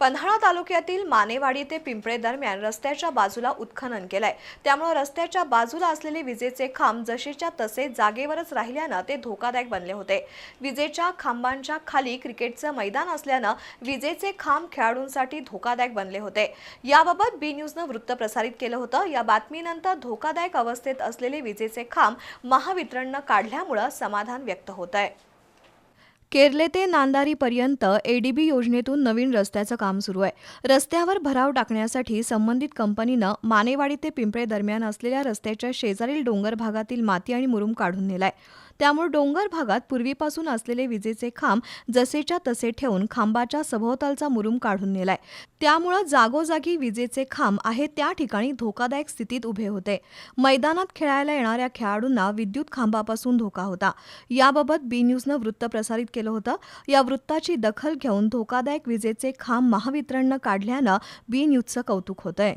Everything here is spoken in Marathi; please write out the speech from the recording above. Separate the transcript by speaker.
Speaker 1: पन्हाळा तालुक्यातील मानेवाडी ते पिंपळे दरम्यान रस्त्याच्या बाजूला उत्खनन केलंय. त्यामुळे रस्त्याच्या बाजूला असलेले विजेचे खांब जसेच्या तसे जागेवरच राहिल्यानं ते धोकादायक बनले होते. विजेच्या खांबांच्या खाली क्रिकेटचं मैदान असल्यानं विजेचे खांब खेळाडूंसाठी धोकादायक बनले होते. याबाबत बी न्यूजनं वृत्त प्रसारित केलं होतं. या बातमीनंतर धोकादायक अवस्थेत असलेले विजेचे खांब महावितरणनं काढल्यामुळं समाधान व्यक्त होत आहे केरले ते नांदारीपर्यंत एडीबी योजनेतून नवीन रस्त्याचं काम सुरू आहे. रस्त्यावर भराव टाकण्यासाठी संबंधित कंपनीनं मानेवाडी ते पिंपळे दरम्यान असलेल्या रस्त्याच्या शेजारील डोंगर भागातील माती आणि मुरुम काढून नेलाय. त्यामुळे डोंगर भागात पूर्वीपासून असलेले विजेचे खांब जसेच्या तसे ठेवून खांबाच्या सभोवतालचा मुरुम काढून नेलाय. त्यामुळं जागोजागी विजेचे खांब आहे त्या ठिकाणी धोकादायक स्थितीत उभे होते. मैदानात खेळायला येणाऱ्या खेळाडूंना विद्युत खांबापासून धोका होता. याबाबत बी न्यूजनं वृत्त प्रसारित केलं होतं. या वृत्ताची दखल घेऊन धोकादायक विजेचे खांब महावितरणनं काढल्यानं बी न्यूजचं कौतुक होतंय.